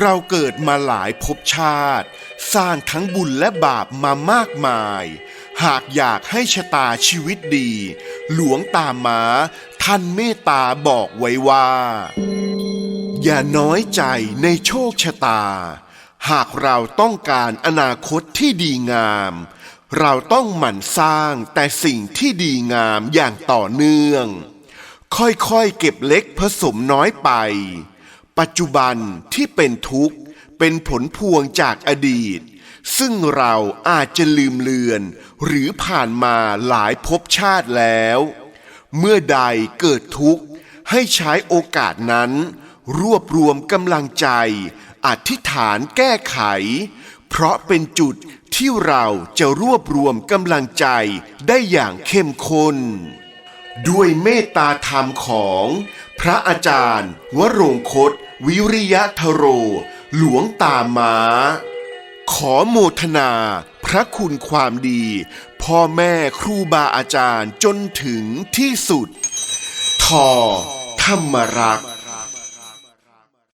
เราเกิดมาหลายภพชาติ สร้างทั้งบุญและบาปมามากมาย หากอยากให้ชะตาชีวิตดี หลวงตามาท่านเมตตาบอกไว้ว่า อย่าน้อยใจในโชคชะตา หากเราต้องการอนาคตที่ดีงาม เราต้องหมั่นสร้างแต่สิ่งที่ดีงามอย่างต่อเนื่อง ค่อยๆเก็บเล็กผสมน้อยไป ปัจจุบันที่เป็นทุกข์เป็นผลพวงจากอดีต ซึ่งเราอาจจะลืมเลือน หรือผ่านมาหลายภพชาติแล้ว เมื่อใดเกิดทุกข์ให้ใช้โอกาสนั้น รวบรวมกำลังใจ อธิษฐานแก้ไข เพราะเป็นจุดที่เราจะรวบรวมกำลังใจได้อย่างเข้มข้นด้วยเมตตาธรรมของพระอาจารย์ วโรงคต วิริยะทโร หลวงตามาขอโมทนา พระคุณความดี พ่อแม่ครูบาอาจารย์จนถึงที่สุด ทอธรรมรักษ์